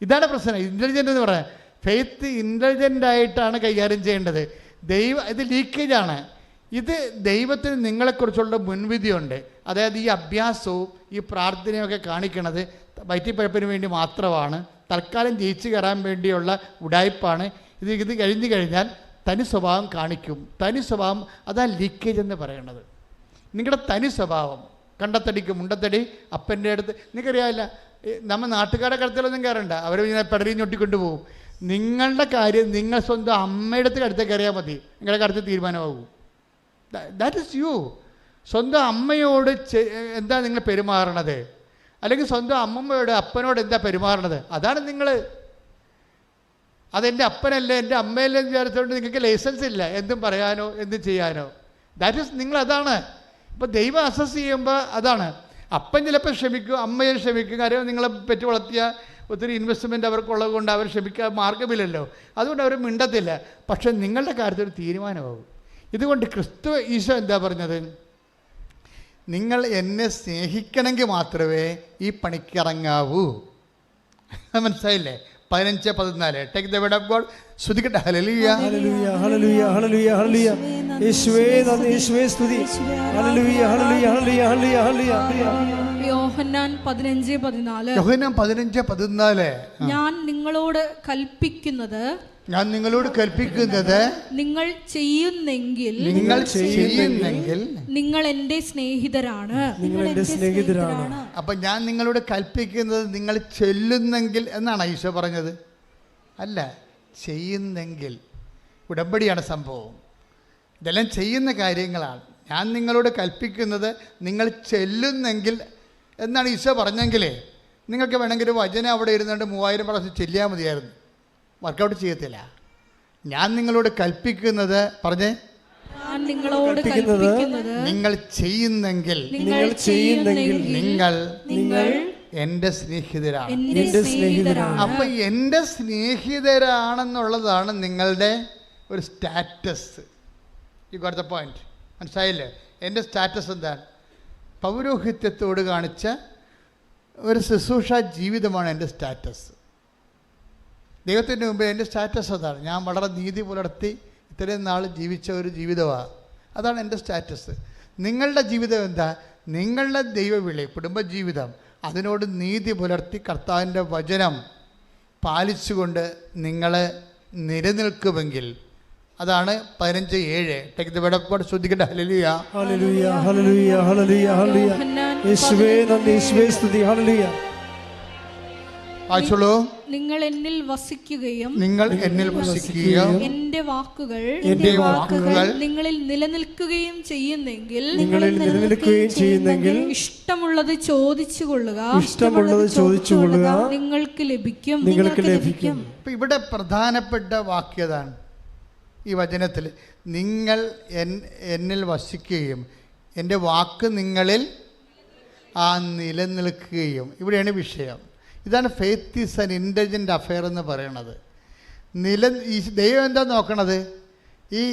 ഇതാണ് പ്രശ്നം. ഇന്റലിജന്റ് എന്ന് പറയാം. ഫെയ്ത്ത് ഇന്റലിജന്റ് ആയിട്ടാണ് കൈകാര്യം ചെയ്യേണ്ടത്. ദൈവ ഇത് ലീക്കേജാണ് ഇത് ദൈവത്തിന് നിങ്ങളെക്കുറിച്ചുള്ള മുൻവിധിയുണ്ട്. അതായത് ഈ അഭ്യാസവും ഈ പ്രാർത്ഥനയൊക്കെ കാണിക്കുന്നത് വയറ്റിപ്പഴപ്പിന് വേണ്ടി മാത്രമാണ്. തൽക്കാലം ജയിച്ചു കയറാൻ വേണ്ടിയുള്ള ഉടായ്പാണ്. ഇത് ഇത് കഴിഞ്ഞു കഴിഞ്ഞാൽ തനി സ്വഭാവം കാണിക്കും. തനി സ്വഭാവം അതാ ലീക്കേജ് എന്ന് പറയുന്നത് നിങ്ങളുടെ തനി സ്വഭാവം. കണ്ടത്തടിക്ക് മുണ്ടത്തടി അപ്പന്റെ അടുത്ത്. നിങ്ങൾക്കറിയാമല്ല നമ്മൾ നമ്മ നാട്ടുകാരുടെ കടത്തിലൊന്നും കയറണ്ട. അവർ ഇങ്ങനെ പെടലി ഞൊട്ടിക്കൊണ്ട് പോകും നിങ്ങളുടെ കാര്യം നിങ്ങൾ സ്വന്തം അമ്മയുടെ അടുത്ത് അടുത്തേക്ക് അറിയാൽ മതി. നിങ്ങളുടെ കടുത്ത് തീരുമാനമാകും. ദാറ്റ് ഇസ് യു സ്വന്തം അമ്മയോട് എന്താ നിങ്ങൾ പെരുമാറണത്? അല്ലെങ്കിൽ സ്വന്തം അമ്മമ്മയോട് അപ്പനോട് എന്താ പെരുമാറണത്? അതാണ് നിങ്ങൾ. അതെന്റെ അപ്പനല്ലേ എന്റെ അമ്മയല്ലേ എന്ന് വിചാരിച്ചുകൊണ്ട് നിങ്ങൾക്ക് ലൈസൻസ് ഇല്ല. എന്തും പറയാനോ എന്തും ചെയ്യാനോ. ദാറ്റ് ഇസ് നിങ്ങളതാണ് ഇപ്പോൾ ദൈവം അസസ് ചെയ്യുമ്പോൾ അതാണ്. അപ്പൻ ചിലപ്പോൾ ക്ഷമിക്കും അമ്മയെ ക്ഷമിക്കും. കാര്യം നിങ്ങളെ പെറ്റ് വളർത്തിയ ഒത്തിരി ഇൻവെസ്റ്റ്മെന്റ് അവർക്കുള്ളത് കൊണ്ട് അവർ ക്ഷമിക്കാൻ മാർഗമില്ലല്ലോ അതുകൊണ്ട് അവർ മിണ്ടത്തില്ല. പക്ഷേ നിങ്ങളുടെ കാര്യത്തിൽ ഒരു തീരുമാനമാകും. ഇതുകൊണ്ട് ക്രിസ്തു ഈശോ എന്താ പറഞ്ഞത്? നിങ്ങൾ എന്നെ സ്നേഹിക്കണമെങ്കിൽ മാത്രമേ ഈ പണിക്ക് ഇറങ്ങാവൂ. അത് [laughs] മനസ്സിലായില്ലേ? പതിനഞ്ച് പതിനാല്. Take the word of God ശ്രുതിക്കട്ടെ ഹല്ലേലൂയ ഹല്ലേലൂയ ഹല്ലേലൂയ ഹല്ലേലൂയ ഹല്ലേലൂയ യേശുവേ നന്ദി. യേശുവേ സ്തുതി. ഹല്ലേലൂയ ഹല്ലേലൂയ ഹല്ലേലൂയ ഹല്ലേലൂയ ഹല്ലേലൂയ യോഹന്നാൻ പതിനഞ്ച് പതിനാല്. യോഹന്നാൻ പതിനഞ്ച് പതിനാല്. ഞാൻ നിങ്ങളോട് കൽപ്പിക്കുന്നത് ഞാൻ നിങ്ങളോട് കൽപ്പിക്കുന്നത് നിങ്ങൾ ചെയ്യുന്നെങ്കിൽ നിങ്ങൾ ചെയ്യുന്നെങ്കിൽ നിങ്ങൾ എന്റെ സ്നേഹിതരാണ്. നിങ്ങൾ എന്റെ സ്നേഹിതരാണ്. അപ്പൊ ഞാൻ നിങ്ങളോട് കൽപ്പിക്കുന്നത് നിങ്ങൾ ചെല്ലുന്നെങ്കിൽ എന്നാണ് ഈശോ പറഞ്ഞത്? അല്ല ചെയ്യുന്നെങ്കിൽ. ഉടമ്പടിയാണ് സംഭവം. ഇതെല്ലാം ചെയ്യുന്ന കാര്യങ്ങളാണ്. ഞാൻ നിങ്ങളോട് കൽപ്പിക്കുന്നത് നിങ്ങൾ ചെല്ലുന്നെങ്കിൽ എന്നാണ് ഈശോ പറഞ്ഞെങ്കിലേ. നിങ്ങൾക്ക് വേണമെങ്കിൽ ഒരു വചന അവിടെ ഇരുന്നുകൊണ്ട് മൂവായിരം പ്രാവശ്യം ചെല്ലിയാൽ മതിയായിരുന്നു. വർക്കൗട്ട് ചെയ്യത്തില്ല. ഞാൻ നിങ്ങളോട് കൽപ്പിക്കുന്നത് പറഞ്ഞേ? ഞാൻ നിങ്ങളോട് നിങ്ങൾ ചെയ്യുന്നെങ്കിൽ നിങ്ങൾ ചെയ്യുന്നെങ്കിൽ നിങ്ങൾ നിങ്ങൾ എന്റെ സ്നേഹിതരാണ്. എന്റെ സ്നേഹിതരാണ്. അപ്പൊ എന്റെ സ്നേഹിതരാണെന്നുള്ളതാണ് നിങ്ങളുടെ ഒരു സ്റ്റാറ്റസ്. ഈ കൊടുത്ത പോയിന്റ് മനസ്സിലായില്ലേ? എന്റെ സ്റ്റാറ്റസ് എന്താണ്? പൗരോഹിത്യത്തോട് കാണിച്ച ഒരു ശുശ്രൂഷ ജീവിതമാണ് എന്റെ സ്റ്റാറ്റസ്. ദൈവത്തിന്റെ മുമ്പ് എന്റെ സ്റ്റാറ്റസ് അതാണ്. ഞാൻ വളരെ നീതി പുലർത്തി ഇത്രയും നാൾ ജീവിച്ച ഒരു ജീവിതമാണ്. അതാണ് എന്റെ സ്റ്റാറ്റസ്. നിങ്ങളുടെ ജീവിതം എന്താ? നിങ്ങളുടെ ദൈവവിളി കുടുംബജീവിതം അതിനോട് നീതി പുലർത്തി കർത്താവിന്റെ വചനം പാലിച്ചുകൊണ്ട് നിങ്ങൾ നിലനിൽക്കുമെങ്കിൽ. അതാണ് പതിനഞ്ച് ഏഴ്. ടേക്ക് വെടപ്പാട് യേശുവേ നന്ദി. യേശുവേ സ്തുതി. ഹല്ലേലൂയ വായിച്ചോളൂ. നിങ്ങൾ എന്നിൽ വസിക്കുകയും നിങ്ങൾ എന്നിൽ വസിക്കുകയും എന്റെ വാക്കുകൾ എന്റെ വാക്കുകൾ നിങ്ങളിൽ നിലനിൽക്കുകയും ചെയ്യുന്നെങ്കിൽ നിങ്ങളിൽ നിലനിൽക്കുകയും ചെയ്യുന്നെങ്കിൽ ഇഷ്ടമുള്ളത് ചോദിച്ചു കൊള്ളുക ഇഷ്ടമുള്ളത് ചോദിച്ചു കൊള്ളുക നിങ്ങൾക്ക് ലഭിക്കും. നിങ്ങൾക്ക് ലഭിക്കും. ഇവിടെ പ്രധാനപ്പെട്ട വാക്യതാണ് ഈ വചനത്തിൽ നിങ്ങൾ എന്നിൽ വസിക്കുകയും എന്റെ വാക്ക് നിങ്ങളിൽ ആ നിലനിൽക്കുകയും ഇവിടെയാണ് വിഷയം. ഇതാണ് faith is an intelligent affair എന്ന് പറയണത്. നില ഈ ദൈവം എന്താ നോക്കണത്? ഈ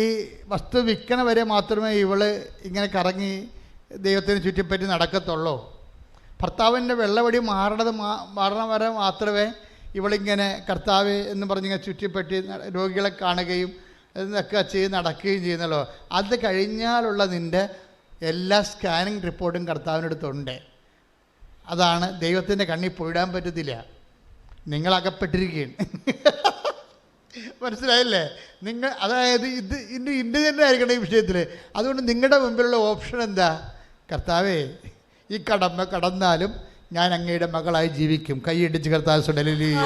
ഈ വസ്തു വിൽക്കണ വരെ മാത്രമേ ഇവൾ ഇങ്ങനെ കറങ്ങി ദൈവത്തിന് ചുറ്റിപ്പറ്റി നടക്കത്തുള്ളൂ. ഭർത്താവിന്റെ വെള്ളവടി മാറണത് മാ മാറണ വരെ മാത്രമേ ഇവളിങ്ങനെ കർത്താവ് എന്ന് പറഞ്ഞിങ്ങനെ ചുറ്റിപ്പറ്റി രോഗികളെ കാണുകയും എന്നൊക്കെ ചെയ്ത് നടക്കുകയും ചെയ്യുന്നല്ലോ അത് കഴിഞ്ഞാലുള്ള നിന്റെ എല്ലാ സ്കാനിങ് റിപ്പോർട്ടും കർത്താവിനടുത്തുണ്ട് അതാണ് ദൈവത്തിന്റെ കണ്ണിൽ പോയിടാൻ പറ്റത്തില്ല. നിങ്ങളകപ്പെട്ടിരിക്കുകയാണ്. മനസ്സിലായില്ലേ? നിങ്ങൾ അതായത് ഇത് ഇന്ന് ഇൻഡിജന്റ് ആയിരിക്കണം ഈ വിഷയത്തിൽ അതുകൊണ്ട് നിങ്ങളുടെ മുമ്പിലുള്ള ഓപ്ഷൻ എന്താ? കർത്താവേ ഈ കടമ കടന്നാലും ഞാൻ അങ്ങയുടെ മകളായി ജീവിക്കും. കൈയിടിച്ച് കർത്താവ് ഫലം ഹല്ലേലൂയ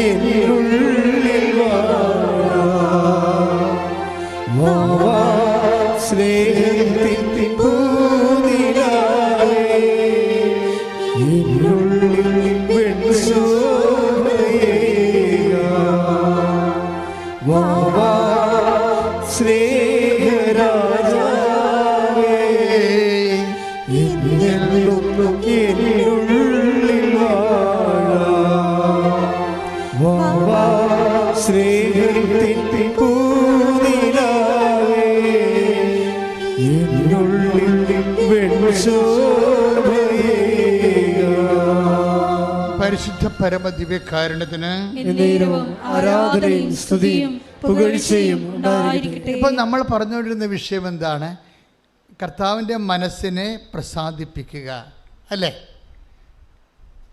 എന്നെന്നും പരിശുദ്ധ പരമ ദിവ്യകാരുണ്യത്തിന് എന്നേരവും ആരാധനയും സ്തുതിയും പുകഴ്ചയും ഇപ്പം നമ്മൾ പറഞ്ഞുകൊണ്ടിരുന്ന വിഷയം എന്താണ്? കർത്താവിന്റെ മനസ്സിനെ പ്രസാദിപ്പിക്കുക അല്ലേ?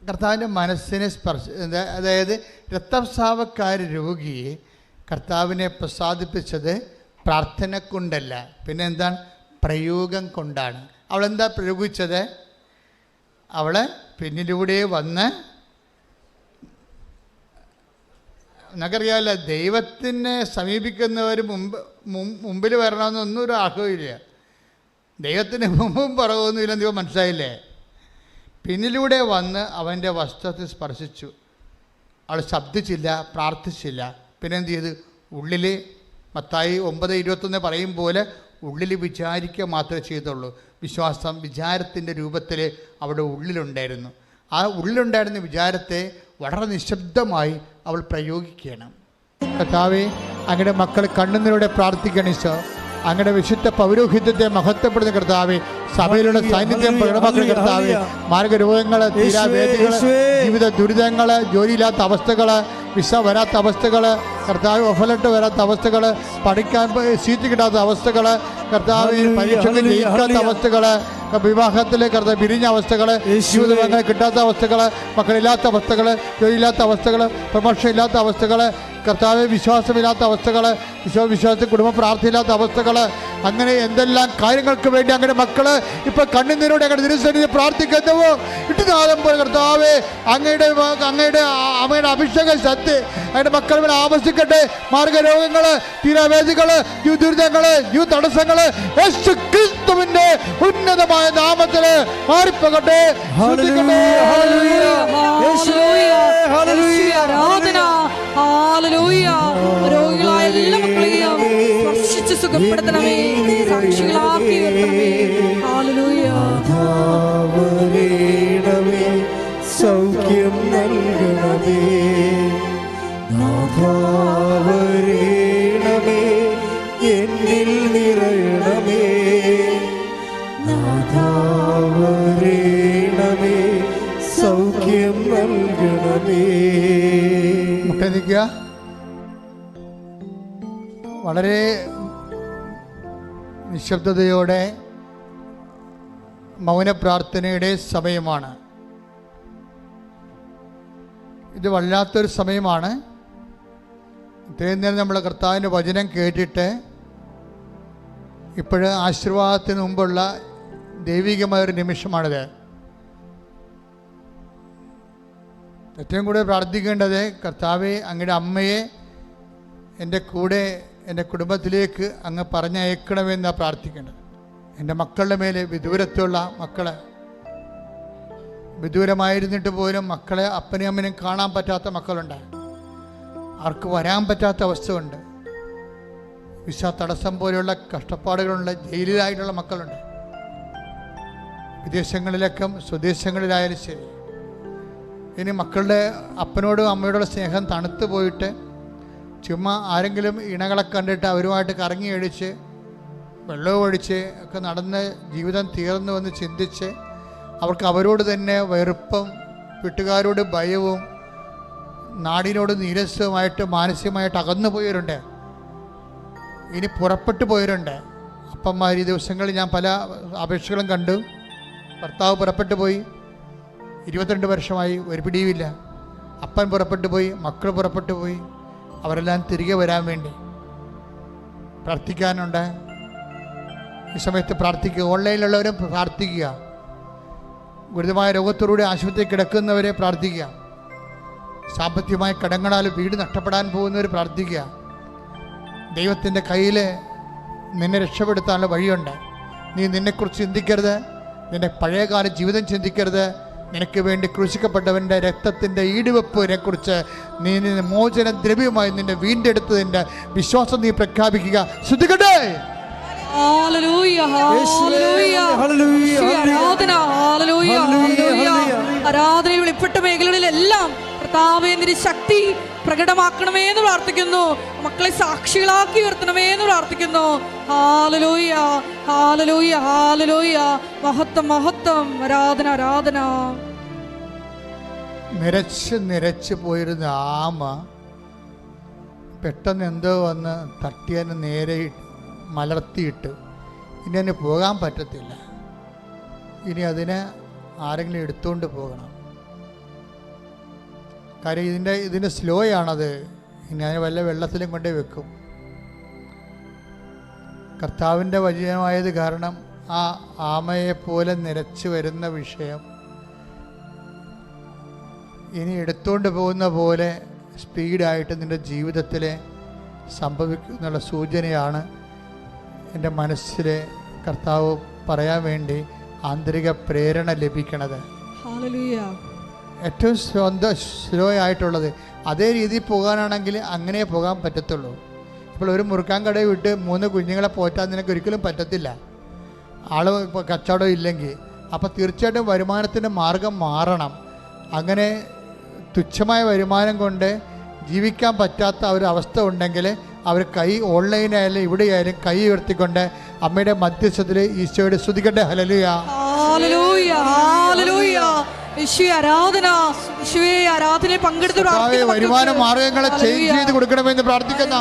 കർത്താവിന്റെ മനസ്സിനെ സ്പർശ അതായത് രക്തസാവക്കാര രോഗിയെ കർത്താവിനെ പ്രസാദിപ്പിച്ചത് പ്രാർത്ഥന കൊണ്ടല്ല പിന്നെ എന്താണ് പ്രയോഗം കൊണ്ടാണ്. അവളെന്താ പ്രയോഗിച്ചത്? അവൾ പിന്നിലൂടെ വന്ന് നിങ്ങൾക്കറിയാമല്ലോ ദൈവത്തിനെ സമീപിക്കുന്നവർ മുമ്പ് മുമ്പിൽ വരണമെന്നൊന്നും ഒരു ആഗ്രഹമില്ല ദൈവത്തിന് മുമ്പും പുറകൊന്നുമില്ല ദൈവം മനസ്സിലായില്ലേ? പിന്നിലൂടെ വന്ന് അവന്റെ വസ്ത്രത്തിൽ സ്പർശിച്ചു. അവൾ ശബ്ദിച്ചില്ല പ്രാർത്ഥിച്ചില്ല. പിന്നെ എന്ത് ചെയ്ത്? ഉള്ളിൽ മത്തായി ഒമ്പത് ഇരുപത്തൊന്ന് പറയും പോലെ ഉള്ളിൽ വിചാരിക്കുക മാത്രമേ ചെയ്തുള്ളൂ. വിശ്വാസം വിചാരത്തിന്റെ രൂപത്തിൽ അവിടെ ഉള്ളിലുണ്ടായിരുന്നു. ആ ഉള്ളിലുണ്ടായിരുന്ന വിചാരത്തെ വളരെ നിശബ്ദമായി അവൾ പ്രയോഗിക്കണം കർത്താവെ അങ്ങയുടെ മക്കൾ കണ്ണുനീരോടെ സർ. അങ്ങയുടെ വിശുദ്ധ പൗരോഹിത്യത്തെ മഹത്വപ്പെടുന്ന കർത്താവെ സഭയിലുള്ള സാന്നിധ്യം പ്രകടമാക്കുന്ന കർത്താവെ. മാർഗരോഗങ്ങൾ തീരാവേദികൾ ജീവിത ദുരിതങ്ങൾ ജോലിയില്ലാത്ത അവസ്ഥകൾ വിസ വരാത്ത അവസ്ഥകൾ കർത്താവ് ഒഫലട്ട് വരാത്ത അവസ്ഥകൾ പഠിക്കാൻ സീറ്റ് കിട്ടാത്ത അവസ്ഥകൾ കർത്താവ് പരീക്ഷകൾ ജയിക്കാത്ത അവസ്ഥകൾ വിവാഹത്തിലെ കർത്താവ് പിരിഞ്ഞ അവസ്ഥകൾ ജീവിതബന്ധം കിട്ടാത്ത അവസ്ഥകൾ മക്കളില്ലാത്ത അവസ്ഥകൾ ജോലിയില്ലാത്ത അവസ്ഥകൾ പ്രമോഷൻ ഇല്ലാത്ത അവസ്ഥകൾ കർത്താവ് വിശ്വാസമില്ലാത്ത അവസ്ഥകൾ വിശ്വാസ വിശ്വാസത്തിൽ കുടുംബ പ്രാർത്ഥനയില്ലാത്ത അവസ്ഥകൾ അങ്ങനെ എന്തെല്ലാം കാര്യങ്ങൾക്ക് വേണ്ടി അങ്ങനെ മക്കൾ ഇപ്പൊ കണ്ണുനീരോടെ അങ്ങനെ തിരുസന്നിധി പ്രാർത്ഥിക്കുന്നുവോ ഇട്ടുനാദം പോലെ കർത്താവ് അങ്ങയുടെ അങ്ങയുടെ അമ്മയുടെ അഭിഷേക ശക്തി അങ്ങയുടെ മക്കൾ മേൽ ആവശ്യിക്കട്ടെ മാർഗരോഗങ്ങൾ തീരാവേദികൾ യു യു യേശു ക്രിസ്തുവിന്റെ ഉന്നതമായ നാമത്തിൽ മാറിപ്പോകട്ടെ. ശ്രദ്ധിക്കട്ടെ. Hallelujah, hallelujah. ആരാധന ഹാലലൂയ രോഗികളായ എല്ലാ മക്കളെയും സ്പർശിച്ച് സുഖപ്പെടുത്തണമേ. സാക്ഷികളാക്കി ഉയർത്തണമേ. സൗഖ്യം നൽകണമേ. നാഥാവരേണമേ നൽകണമേ മുട്ട നിൽക്കുക വളരെ നിശബ്ദതയോടെ മൗനപ്രാർത്ഥനയുടെ സമയമാണ്. ഇത് വല്ലാത്തൊരു സമയമാണ്. ഇത്രയും നേരം നമ്മൾ കർത്താവിന്റെ വചനം കേട്ടിട്ട് ഇപ്പോഴ് ആശീർവാദത്തിന് മുമ്പുള്ള ദൈവികമായ ഒരു നിമിഷമാണിത്. ഏറ്റവും കൂടുതൽ പ്രാർത്ഥിക്കേണ്ടത് കർത്താവെ അങ്ങയുടെ അമ്മയെ എന്റെ കൂടെ എന്റെ കുടുംബത്തിലേക്ക് അങ്ങ് പറഞ്ഞയക്കണമെന്നാണ് പ്രാർത്ഥിക്കേണ്ടത്. എന്റെ മക്കളുടെ മേലെ വിദൂരത്തുള്ള മക്കളെ വിദൂരമായിരുന്നിട്ട് പോലും മക്കളെ അപ്പനെയും അമ്മനും കാണാൻ പറ്റാത്ത മക്കളുണ്ട്. അവർക്ക് വരാൻ പറ്റാത്ത അവസ്ഥയുണ്ട്. വിസ തടസ്സം പോലെയുള്ള കഷ്ടപ്പാടുകളുള്ള ജയിലിലായിട്ടുള്ള മക്കളുണ്ട്. വിദേശങ്ങളിലൊക്കെ സ്വദേശങ്ങളിലായാലും ശരി. ഇനി മക്കളുടെ അപ്പനോടും അമ്മയോടുള്ള സ്നേഹം തണുത്തു പോയിട്ട് ചുമ്മാ ആരെങ്കിലും ഇണകളെ കണ്ടിട്ട് അവരുമായിട്ട് കറങ്ങി അടിച്ച് വെള്ളവും ഒഴിച്ച് ഒക്കെ നടന്ന് ജീവിതം തീർന്നു എന്ന് ചിന്തിച്ച് അവർക്ക് അവരോട് തന്നെ വെറുപ്പും വീട്ടുകാരോട് ഭയവും നാടിനോട് നീരസവുമായിട്ട് മാനസികമായിട്ട് അകന്നു പോയവരുണ്ട്. ഇനി പുറപ്പെട്ടു പോയവരുണ്ട്. അപ്പന്മാർ ഈ ദിവസങ്ങളിൽ ഞാൻ പല അപേക്ഷകളും കണ്ടു. ഭർത്താവ് പുറപ്പെട്ടു പോയി. ഇരുപത്തിരണ്ട് വർഷമായി ഒരു പിടിയുമില്ല. അപ്പൻ പുറപ്പെട്ടു പോയി മക്കൾ പുറപ്പെട്ടു പോയി. അവരെല്ലാം തിരികെ വരാൻ വേണ്ടി പ്രാർത്ഥിക്കാനുണ്ട്. ഈ സമയത്ത് പ്രാർത്ഥിക്കുക. ഓൺലൈനിലുള്ളവരും പ്രാർത്ഥിക്കുക. ഗുരുതരമായ രോഗത്തോടുകൂടി ആശുപത്രിയിൽ കിടക്കുന്നവരെ പ്രാർത്ഥിക്കുക. സാമ്പത്തികമായ കടങ്ങളാൽ വീട് നഷ്ടപ്പെടാൻ പോകുന്നവർ പ്രാർത്ഥിക്കുക. ദൈവത്തിന്റെ കയ്യിൽ നിന്നെ രക്ഷപ്പെടുത്താനുള്ള വഴിയുണ്ട്. നീ നിന്നെക്കുറിച്ച് ചിന്തിക്കരുത്. നിന്റെ പഴയകാല ജീവിതം ചിന്തിക്കരുത്. നിനക്ക് വേണ്ടി ക്രൂശിക്കപ്പെട്ടവന്റെ രക്തത്തിന്റെ ഈടുവെപ്പിനെ കുറിച്ച് നീ നിന്റെ മോചന ദ്രവ്യമായി നിന്നെ വീണ്ടെടുത്തതിന്റെ വിശ്വാസം നീ പ്രഖ്യാപിക്കുക. ശ്രദ്ധിക്കട്ടെ? ഹല്ലേലൂയ, ഹല്ലേലൂയ. ഹല്ലേലൂയ, യേശുവേ, ആരാധന. വെളിപ്പെട്ട മേഖലകളിലെല്ലാം കർത്താവേ ശക്തി പ്രകടമാക്കണമേ എന്ന് പ്രാർത്ഥിക്കുന്നു. മക്കളെ സാക്ഷികളാക്കി ഉയർത്തണമേ എന്ന് പ്രാർത്ഥിക്കുന്നു. ഹാലലോയ ഹാലലോയ ഹാലലോയ. മഹത്വം മഹത്വം. ആരാധന ആരാധന. നിരച്ച് നിരച്ച് പോയിരുന്ന ആമ പെട്ടെന്ന് എന്തോ വന്ന് തട്ടിയതിന് നേരെ മലർത്തിയിട്ട് ഇനി അതിന് പോകാൻ പറ്റത്തില്ല. ഇനി അതിനെ ആരെങ്കിലും എടുത്തുകൊണ്ട് പോകണം. കാര്യം ഇതിന്റെ ഇതിന്റെ സ്ലോ ആണത്. ഞാൻ വല്ല വെള്ളത്തിലും കൊണ്ടേ വെക്കും. കർത്താവിന്റെ വചനമായത് കാരണം ആ ആമയെപ്പോലെ നിരച്ച് വരുന്ന വിഷയം ഇനി എടുത്തുകൊണ്ട് പോകുന്ന പോലെ സ്പീഡായിട്ട് നിന്റെ ജീവിതത്തിൽ സംഭവിക്കുന്നുള്ള സൂചനയാണ് എന്റെ മനസ്സിൽ കർത്താവ് പറയാൻ വേണ്ടി ആന്തരിക പ്രേരണ ലഭിക്കണത്. ഹാലലൂയ ഏറ്റവും സ്വന്തം സ്ലോ ആയിട്ടുള്ളത് അതേ രീതിയിൽ പോകാനാണെങ്കിൽ അങ്ങനെ പോകാൻ പറ്റത്തുള്ളൂ. ഇപ്പോൾ ഒരു മുറുക്കാൻ കട വിട്ട് മൂന്ന് കുഞ്ഞുങ്ങളെ പോറ്റാൻ നിനക്ക് ഒരിക്കലും പറ്റത്തില്ല. ആൾ ഇപ്പോൾ കച്ചവടം ഇല്ലെങ്കിൽ. അപ്പോൾ തീർച്ചയായിട്ടും വരുമാനത്തിന്റെ മാർഗം മാറണം. അങ്ങനെ തുച്ഛമായ വരുമാനം കൊണ്ട് ജീവിക്കാൻ പറ്റാത്ത ഒരു അവസ്ഥ ഉണ്ടെങ്കിൽ അവർ കൈ ഓൺലൈനായാലും ഇവിടെയായാലും കൈ ഉയർത്തിക്കൊണ്ട് അമ്മയുടെ മധ്യസ്ഥത്തിൽ ഈശോയുടെ സ്തുതിക്കട്ടെ. ഹലലുയ. വരുമാന മാർഗങ്ങളെ ചേഞ്ച്. ചെയ്ത് കൊടുക്കണമെന്ന് പ്രാർത്ഥിക്കുന്ന.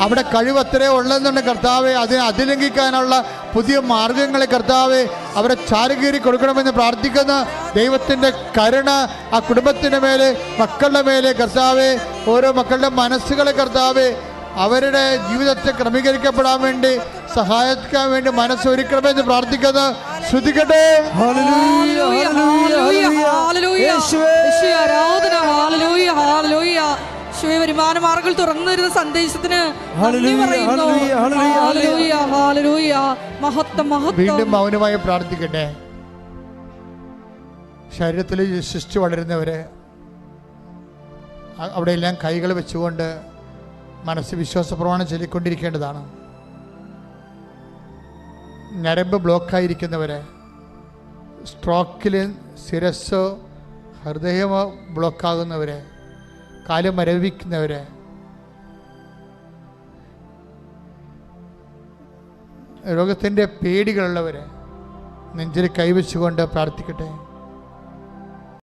അവിടെ കഴിവ് അത്രേ ഉള്ളതെന്നുണ്ട് കർത്താവെ അതിനെ അതിലംഘിക്കാനുള്ള പുതിയ മാർഗങ്ങളെ കർത്താവെ അവരെ ചാരുകീറി കൊടുക്കണമെന്ന് പ്രാർത്ഥിക്കുന്ന ദൈവത്തിന്റെ കരുണ ആ കുടുംബത്തിന്റെ മേലെ മക്കളുടെ മേലെ കർത്താവെ ഓരോ മക്കളുടെ മനസ്സുകളെ കർത്താവെ അവരുടെ ജീവിതത്തെ ക്രമീകരിക്കപ്പെടാൻ വേണ്ടി സഹായിക്കാൻ വേണ്ടി മനസ്സൊരുക്കണമെന്ന് പ്രാർത്ഥിക്കുന്ന ശ്രദ്ധിക്കട്ടെ. ആരാധന. ഹാലലൂയ ഹാലലൂയ യേശുവേ വരുമാന മാർഗങ്ങൾ തുറന്നു തരുന്ന സന്ദേശത്തിന് വീണ്ടും മൗനമായി പ്രാർത്ഥിക്കട്ടെ. ശരീരത്തിൽ ശിഷ്ടു വളരുന്നവരെ അവിടെയെല്ലാം കൈകൾ വെച്ചുകൊണ്ട് മനസ്സ് വിശ്വാസ പ്രമാണം ചൊല്ലിക്കൊണ്ടിരിക്കേണ്ടതാണ്. ഞരമ്പ് ബ്ലോക്കായിരിക്കുന്നവരെ സ്ട്രോക്കിൽ ശിരസ്സോ ഹൃദയമോ ബ്ലോക്കാകുന്നവരെ കാൽ മരവിക്കുന്നവരെ രോഗത്തിന്റെ പേടികളുള്ളവരെ നെഞ്ചിൽ കൈവച്ചുകൊണ്ട് പ്രാർത്ഥിക്കട്ടെ.